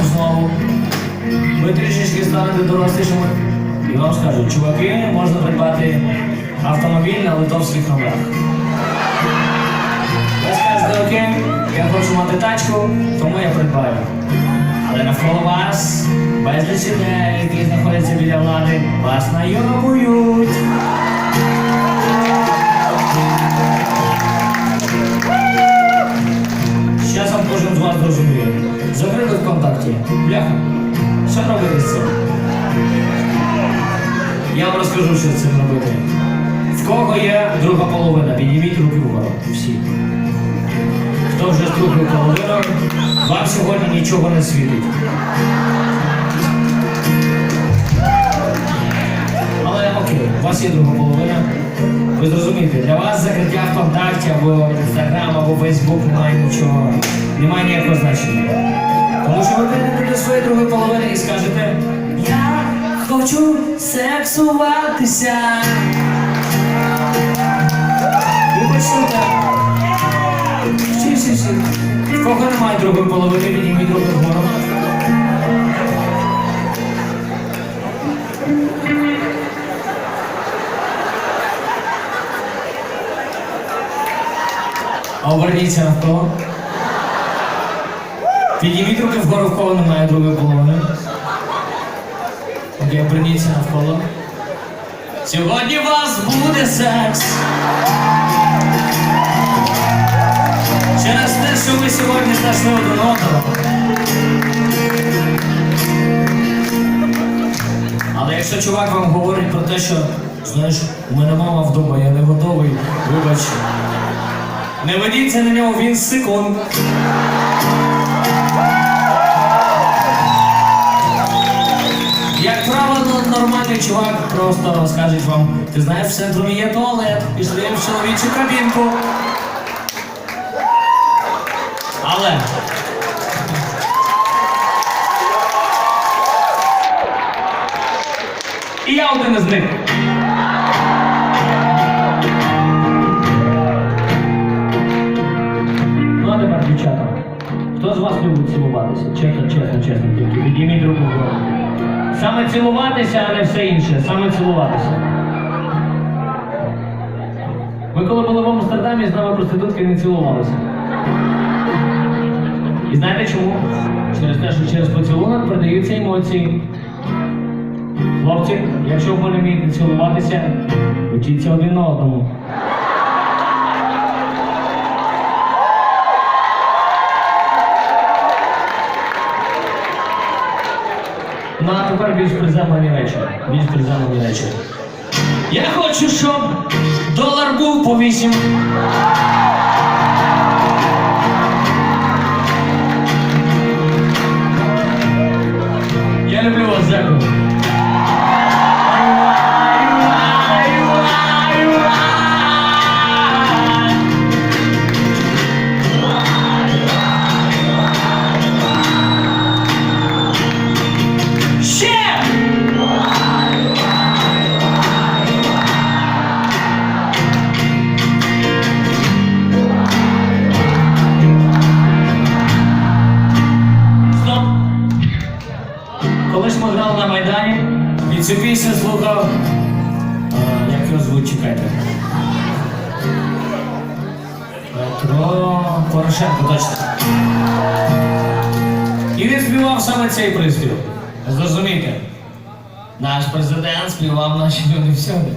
часом знову ви трішечки станете дорослішими і вам скажуть, чуваки, можна придбати автомобіль на литовських номерах. Ви скажете, окей, я хочу мати тачку, тому я придбаю. Але навколо вас безліч людей, які знаходяться біля влади, вас найобують. Я вам розкажу, що з цим робити. В кого є друга половина? Підніміть руки вгору. Всі. Хто вже з другою половиною, вам сьогодні нічого не світить. Але окей, у вас є друга половина. Ви зрозумієте, для вас закриття ВКонтакті або Інстаграм, або Фейсбук немає нічого, немає ніякого значення. Тому що ви хочу сексуватися. В кого немає другої половини, підніміть руки вгору. Оберніться навколо. Підніміть руки вгору, в кого немає другої половини. Окей, оберніться навколо. Сьогодні у вас буде секс. Через те, що ви сьогодні знайшли один одного. Але якщо чувак вам говорить про те, що знаєш, у мене мама вдома, я не готовий, вибач. Не ведіться на нього, він секунд. Просто скаже вам, ти знаєш, в центрі є туалет, пішли в чоловічу кабінку. Але. І я один із них. Ну, а тепер, дівчата. Хто з вас любить цілуватися? Чесно, чесно, чесно, тільки підійміть руку вгору. Саме цілуватися, а не все інше. Саме цілуватися. Ми коли були в Амстердамі, з нами проститутки не цілувалися. І знаєте чому? Через те, що через поцілунок передаються емоції. Хлопці, якщо ви не вмієте цілуватися, вчіться один одному. Ну а тепер більш приземлені речі. Більш приземлені речі. Я хочу, щоб долар був по вісім. Я люблю вас, дякую. Цю пісню слухав. А, як його звуть, чекайте. Петро Порошенко, точно. І він співав саме цей приспів. Зрозумійте, наш президент співав наші люди всюди.